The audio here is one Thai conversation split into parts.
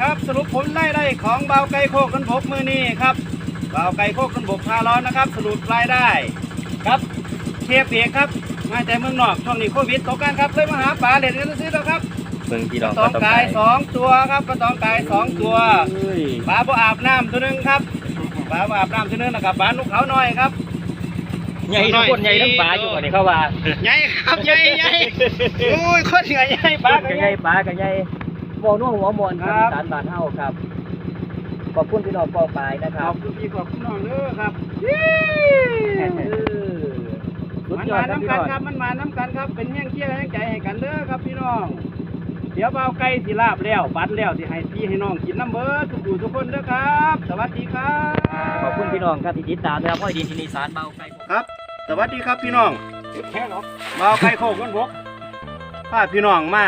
ครับสรุปผลได้ได้ของเบาไก่โคกกันบกมือนี้ครับเบาไก่โคกกันบกพาร้อนนะครับ สรุปรายได้ครับเชฟเอกครับมาจากเมืองนอกช่วงนี้โควิดตกกันครับเลยมาหาปลาเล่นกันซื้อๆแล้วครับเบิ่งพี่ปน้อลางตองต้องกายสองตัวครับปลาตองกายสองตัวเฮ้ยปลาบ่อาบน้ำตัวหนึงครับปลาบ่อาบน้ำตัวหนึงนะครับปลาลูกเขาน้อยครับใหญ่ทุกคนใหญ่ทั้งปลาอยู่ก่อนนี่เข้าว่าใหญ่ครับใหญ่ใหญ่โอ้ยโคตรใหญ่ใหญ่ปลาปลาก็ก็ใหใหญ่ญ่ปลาก็ใหญ่ บ่นัวหัวมวนคครัรับบสารบานเฮาครับ ขอบคุณพี่น้องปอปลายนะคขรัอบบคุณพี่ขอบคุณน้องเด้อครับเออสุดมันยอมาดครับพี่น้ำน้กัอนงครับมันมาน้ำกันครับ เป็นแห้งเชี่ยแห้งใจให้กันเด้อครับพี่น้อง เดี๋ยวเบาไก่สิลาบแล้วปัดแล้วสิให้พี่ให้น้องกินน้ำเบิร์ดทุกผู้ทุกคนเด้อครับ สวัสดีครับ ขอบคุณพี่น้องครับที่ติดตามนะครับพ่อดีที่นี่สารเบาไกล ครับ สวัสดีครับพี่น้องแค่หรอเบาไก่โคกกันบกพาพี่น้องมา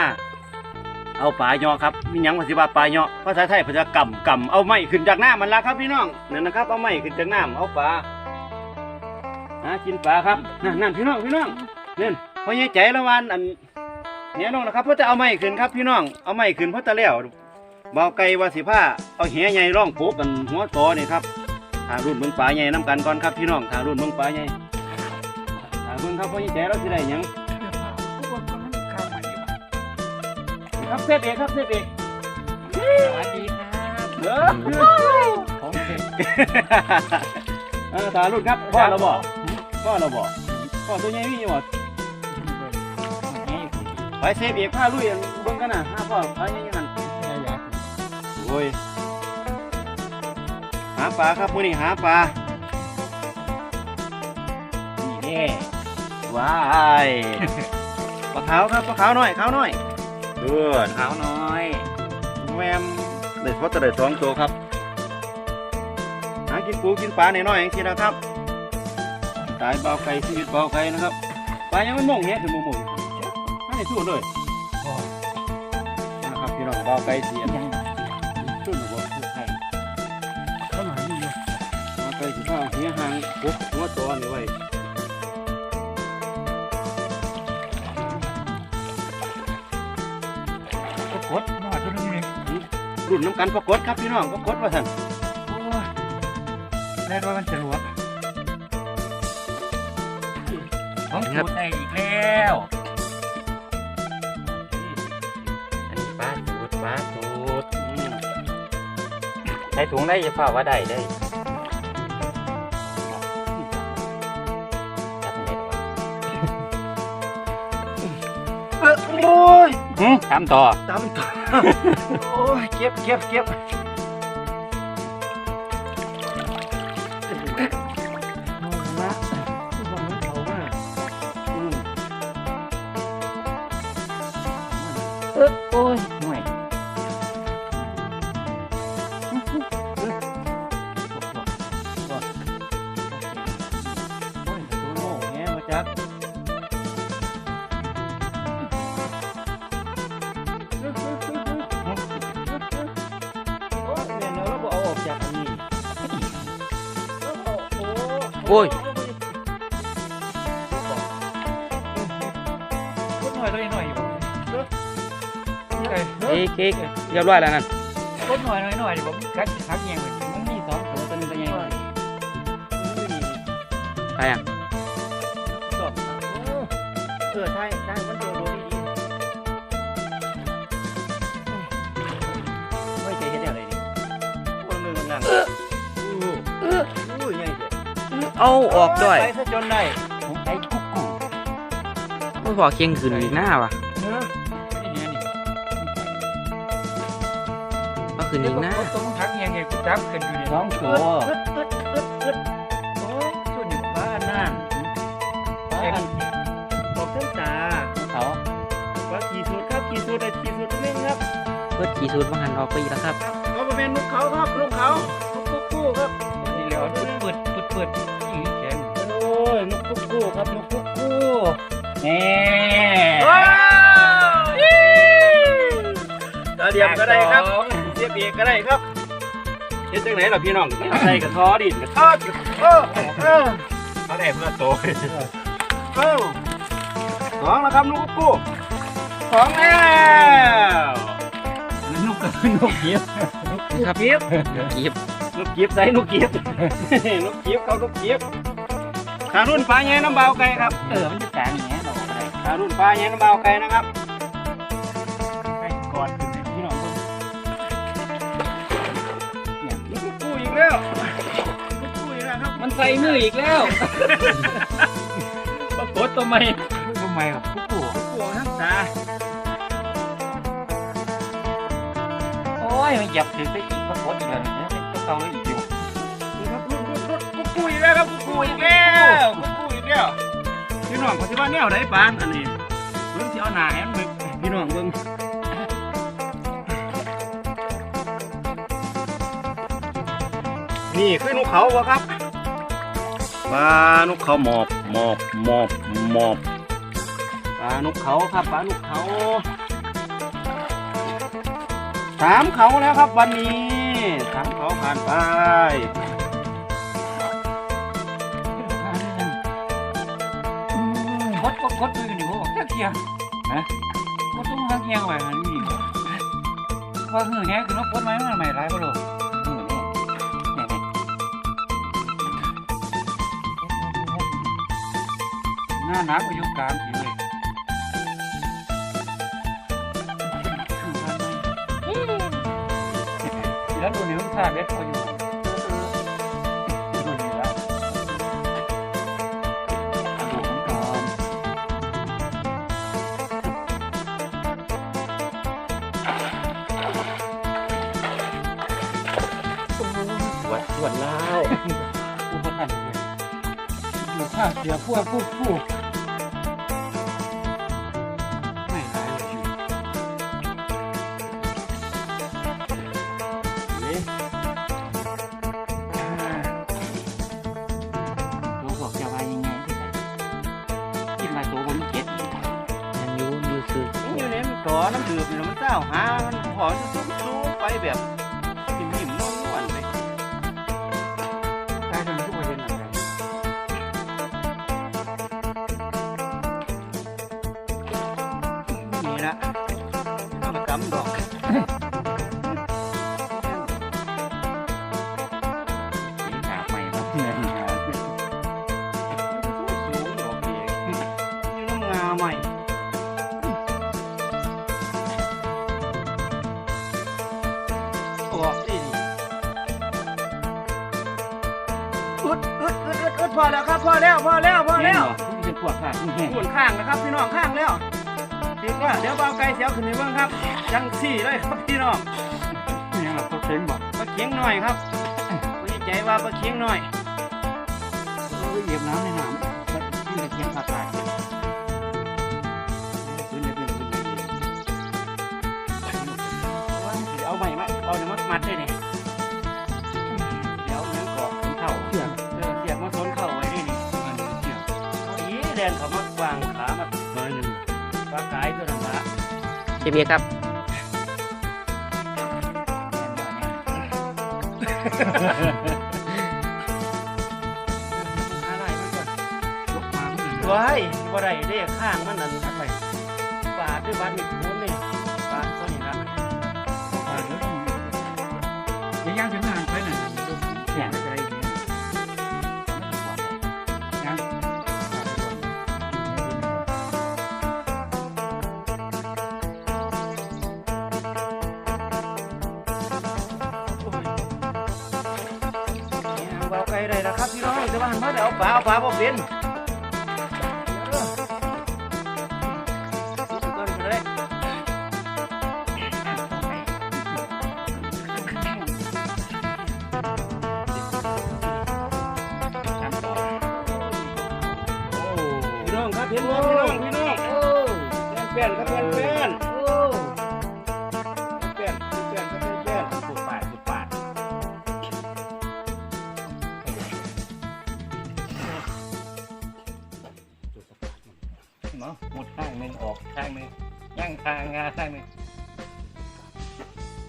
เอาปลาเยอครับมีหยังภาษาบาปลาเยอภาษาไทยภาษากำกำเอาไม้ขึ้นจากน้ำมันละครับพี่น้องนั่นนะครับเอาไม้ขึ้นจากน้ำเอาปลาหากินปลาครับนั่นนั่นพี่น้องพี่น้องเนี่ยพอใหญ่ใจละวันอันเนี่ยน้องนะครับเพื่อจะเอาไม้ขึ้นครับพี่น้องเอาไม้ขึ้นเพราะตะแล้วเบาไก่วาสิผ้าเอาแหใหญ่ร่องโผกันหัวโตนี่ครับทารุ่นเมืองปลาใหญ่น้ำกันก่อนครับพี่น้องทารุ่นเมืองปลาใหญ่ทาเบิ่งครับพอใหญ่ใจเราสิได้ยัง ครับเซฟเอกครับเซฟเอกสวัสดีครับเด้อของเสร็จเออตารุ่นครับพ่อเราบอกพ่อเราบอกพ่อตัวใหญ่มีอยู่บ่ไปเซฟเอกพาลุยอันเบิ่งกันน่ะห้าพ่อไปยังยังนั่นโอ้ยหาปลาครับมื้อนี้หาปลานี่แน่ว้ายปลาขาวครับปลาขาวน้อยขาวน้อยเดือดขาวน้อยแมมได้พอจะได้สองตัวครับหากินปูกินปลาหน่อยๆอย่างที่นะครับตายเบาไก่ชีวิตเบาไก่นะครับปลายังไม่มงแฮะถึงมงมงให้ได้สู้เลยนะครับพี่น้องเบาไก่เสีย รุ่นน้ำกันปรากฏครับพี่น้องปรากฏว่าท่านโอ้ยแน่นว่ามันจะหลวดของสูตรได้อีกแล้วอันนี้ปลาสูตรปลาสูตรอืมใส่ถุงได้จะฝ่าว่าได้ได้จับไม่ได้หรอวะเอ้อโอ้ย หืมทำต่อ ตำต่อโอ้ยเก็บเก็บเก็บ โอ้ยหน่อยตัวหน่อยอยู่เค้กเค้กเรียบร้อยแล้วนั่นกดหน่อยหน่อยหน่อยดิผมคักคักเงี้ยเลยมันมีสองตัวตัวนึงตัวใหญ่กว่าไปอะสอบเออใช่ใช่มัน เอาออกด้วยไปซะจนได้ผมใช้กุ๊กกูไม่พอเคียงคืนอีกหน้าวะเนื้อนี่เนี่ยนี่ก็คืนอีกหน้าต้องคักเงี้ยเงี้ยกูจับกันอยู่นี่สองตัวอึดอึดอึดอึดโอ้ยชุดอยู่บ้านนั่นบ้านบอกเส้นตาเขาว่ากี่สูตรครับกี่สูตรได้กี่สูตรนึงครับเพื่อขี่สูตรมาหันออกไปอีกแล้วครับเขาเป็นลูกเขาครับลูกเขาลูกกุ๊กกู้ครับนี่แล้วเปิดเปิด เปิดอีกแขนโอ้ยนกกุ๊กกู้ครับนกกุ๊กกู้แน่ตาเดียมก็ได้ครับเสียบเอกก็ได้ครับเฮ็ดจังไหนล่ะพี่น้องใส่กระท้อดินกระท้อเออเออเขาได้เพื่อโตเออสองแล้วครับนกกุ๊กกู้สองแล้วนกนกเกียบครับเกียบกีบนกเกียบ นกกีบใส่นกเกียบนกเกียบเขานกเกียบขารุ่นปลาแย่น้ำเบาไก่ครับเออมันจะกลางแหนดอกอะไรขารุ่นปลาแย่น้ำเบาไก่นะครับไปกอดขึ้นให้พี่น้องเบิ่งนี่กูกู้อีกแล้วกูกู้อีกแล้วครับมันใส่มืออีกแล้วปรากฏตัวใหม่ทำไมครับผู้ปู่กูกู้ทั้งตาโอ้ยมันหยับถึงได้อีกปรากฏอีกแล้ว เนี่ยเป็นตัวเก่าเลยอีกอยู่นี่ครับกูกู้อีกแล้วครับกูกู้อีกแล้วกูกู้อีกแล้วพี่น้องเขาที่ว่าแนวไหนปานอันนี้เบิ่งสิเอาหนาให้มเองพี่น้องเบิ่งนี่คือนกเขาบ่ครับปลานกเขาหมอบหมอบหมอบหมอบปลานกเขาครับปลานกเขาสามเขาแล้วครับวันนี้ สามเขาผ่านไปคดก็คดมืออยู่บ่จักเทียฮะคดต้องหางเทียงไว้หันนี่ว่าหือแหคือน้องคดไหมมันใหม่ร้ายบ่ลูกหือเนี่ยเนี่ยหน้าหนาวก็อยู่กลาง แล้วดูนิ้วท่าเบ็ดเขาอยู่ดูนี่ละดูมันก่อนวัดส่วนแล้วผู้ประกันเลยอยู่ข้างเสียพวกผู้ผู้ไม่ อยู่ในมันก่อน้ำดื่มนี่มันเจ้าหามันขอซุบๆไปแบบ ดอึดพอแล้วครับพอแล้วพอแล้วพอแล้วผู้จะปวดขาที่แห้งส่วนข้างนะครับพี่น้องข้างแล้วดีกว่าเดี๋ยวเบาไก่เสียวขึ้นในเบื้องครับยังสี่เลยครับพี่น้องเนี่ยเราเต็มบอกปลาเคียงหน่อยครับไม่ใจว่าปลาเคียงหน่อยเราเหยียบน้ำในน้ำแล้วที่ตะเกียงขาดขาดพื้นเดือดพื้นเดือดเดี๋ยวเอาใหม่มาเอาเดี๋ยวมามัดได้เนี่ย แดนเขามาวางขามาหน่อยหนึ่งปลากายตัวนั้นละเบียครับ อะไรมันก่อนยกมาไม่ถึงไว้บ่ได้เด้ข้างมันนั่นอะไรบาดด้วยบาดนี่โคนนี่บาดตัวนี้นะ ยังยังถึงไหน ปลาเอาปลาบ่เป็นเออรู้สึกก่อนก็ได้พี่น้องครับเห็นบ่พี่น้องพี่น้องเปลี่ยนครับเปลี่ยน เนาะหมดข้างหนึ่งออกข้างหนึ่งย่างข้างงาข้างหนึ่ง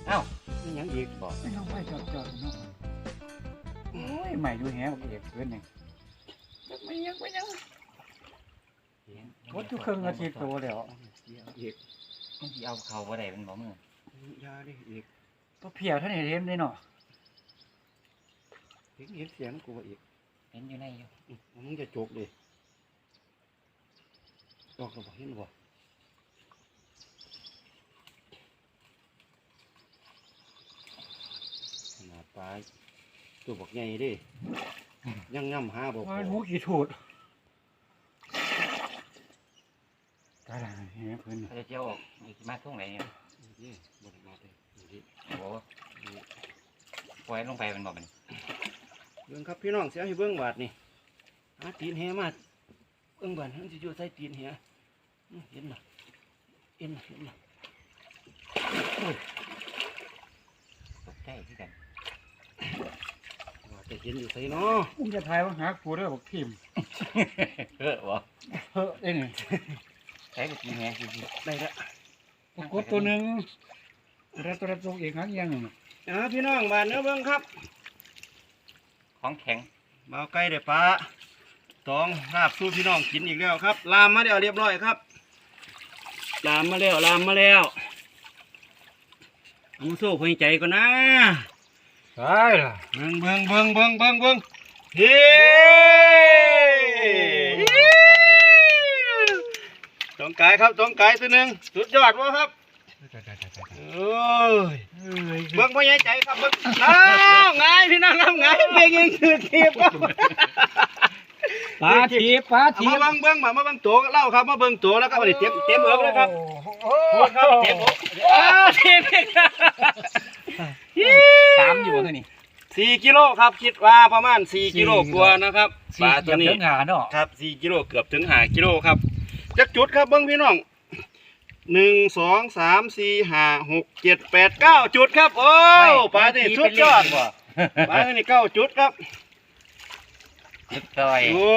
เอ้านี่ยังอีกบอกไม่ต้องไปจอดจอดเนาะโอ้ยใหม่อยู่แฮะบอกเอกเพื่อนนี่ไม่ยังไม่ยังวัดทุกเครื่องอาทิตย์โตแล้วอีกมันสิเอาเขาบ่ได้เป็นบ่มือยาดิอีกตัวเพียวเท่านี้เห็นได้เนาะเห็นเห็นเสียงกูว่าอีกเห็นอยู่ในอยู่อืมมึงจะจกดิ ดอกเราบอกเห็นบ่ขนาดปลาตัวบอกใหญ่ดิยังง่ำหาบอกว่าหูกี่ถูดตายละแหเพิ่นเขาจะเจียวออกนี่สิมาทุ่งไหนเนี่ยนี่บนมาเลยนี่โอ้โหปล่อยลงไปมันบอกมันเบิ่งครับพี่น้องเสียให้เบิ่งบาดนี่หาตีนแหมา เบิ่งบาดมันสิอยู่ใส่ตีนแหอื้อเห็นบ่เห็นบ่เห็นบ่ตกใจที่กันว่าจะเห็นอยู่ใส่เนาะอุ้มจะทายว่าหากูได้บอกพิมพ์เออวะเฮ้อได้นี่ใช้ไปกินแหกินได้ละปรากฏตัวหนึ่งแล้วตัวละตัวเอกหางยังหนึ่งอ่าพี่น้องบาดเนื้อเบิ่งครับ ของแข็งเบาไก่ได้ปลา ตองลาบสู้พี่น้องกินอีกแล้วครับ ลามมาแล้วเรียบร้อยครับ ลามมาแล้วลามมาแล้วเอามาสู้คนใจก่อนนะตายล่ะเบิ่งเบิ่งเบิ่งเบิ่งเบิ่งเบิ่งเฮ้ตองกายครับตองกายตัวหนึ่งสุดยอดวะครับโอ้ยเบิ่งพ่อใหญ่ใจครับเบิ่งน้าวไงายพี่น้องครับไงายเพียงยิงคือเทียบครับ ปลาทีบปลาเอาทีมาบ เบิ่งเบิ่งมามาเบิ่งตัวเล่าครับมาเบิ่งตัวแล้วครับอันนี้เต็มเต็มเอิกเลยครับพูดครับเต็มอกอ้าวเต็มอีกครับสามอยู่คือนี่สี่กิโลครับคิดว่าประมาณสี่กิโลกว่านะครับปลาตัวนี้เดี๋ยหาเนาะครับสี่กิโลเกือบถึงห้ากิโลครับจักจุดครับเบิ้งพี่น้องหนึ่งสองสามสี่ห้าหกเจ็ดแปดเก้าจุดครับ โอ้ปลาตัวนี้สุดยอดปลาตัวนี้เก้าจุดครับ จุดต่อย โอ้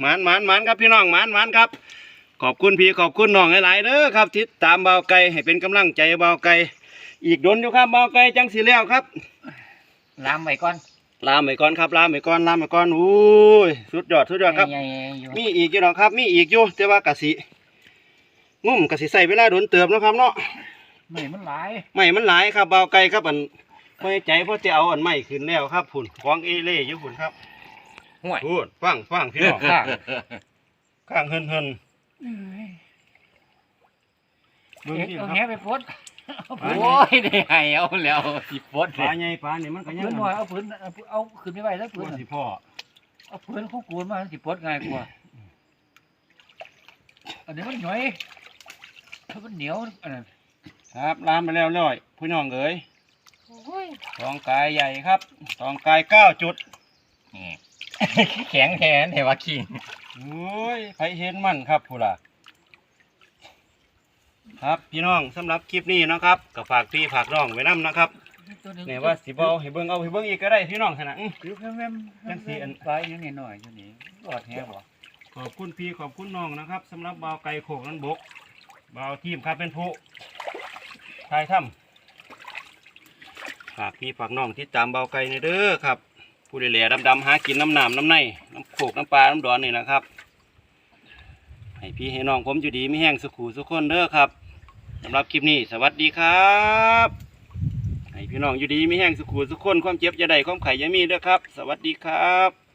หมานหมานหมานครับพี่น้องหมานหมานครับ ขอบคุณพี่ขอบคุณน้องหลายๆเด้อครับที่ตามเบาไก่ให้เป็นกำลังใจเบาไก่อีกดนอยู่ครับเบาไก่จังสีแล้วครับ ล้ามไว้ก่อนลามไปก่อนครับลามไปก่อนลามไปก่อนอู้ยสุดยอดสุดยอดครับ ใหญ่ๆอยู่มีอีกอยู่หรอกครับ มีอีกอยู่แต่ว่ากะสิงุ่มกะสิใส่เวลาโดนเติมเนาะครับเนาะไม่มันหลายไม่มันหลายครับเบาไก่ครับอันพอใจพอจะเอาอันใหม่ขึ้นแล้วครับผุนของเอเล่อยู่ผุนครับ ห่วยพูดฟังฟังพี่น้องข้างข้างเฮินเฮินเบิ่งเอกนี่เอาคแหรับไปพดปลาโอ้ยได้ให้เอาแล้วสิปดปลาใหญ่ปลานี่มันก็ยังพื้นหน่อยเอาพื้นเอาเอาขึ้นไม่ไหวแล้วตัพื้วนสิพ่อเอาพื้นเขากูนมาสิปดง่ายกว่า อันนี้มันหน่อยถ้ามันเหนียวอันนั้นครับลามไปแล้วร้อยพี่น้องเอ๋ยทองกายใหญ่ครับทองกายเก้าจุดนี่ แข็งแทนเทวาคิงโอ้ยไผเห็นมันครับผู้ล่ะ ครับพี่น้องสำหรับคลิปนี้เนาะครับก็ฝากพี่ฝากน้องไว้นํนะครับตัวหนึงเนี่ยว่าสิบเอาให้เบิ่งเอาให้เบิ่งอีกก็ได้พี่น้องขนาดอยู่แค่แม่จังสิอันไปอยู่นี่หน่อยอยู่นี่รอดแฮบ่ขอบคุณพี่ขอบคุณน้องนะครับสำหรับบ่าวไก่โขกนันบกบ่าวทีมครับเป็นผู้ทายถ้ำฝากพี่ฝากน้องที่ตามบ่าวไก่ในเด้อครับ ผู้ได้แหล่ดำๆหากินน้ำหนามน้ำในน้ำโขกน้ำปลาน้ำดอนนี่นะครับให้พี่ให้น้องผมอยู่ดีไม่แห้งสุขูสุขคนเด้อครับสำหรับคลิปนี้สวัสดีครับให้พี่น้องอยู่ดีไม่แห้งสุขูสุขคนความเจ็บอย่าได้ความไข่อย่ามีเด้อครับ สวัสดีครับ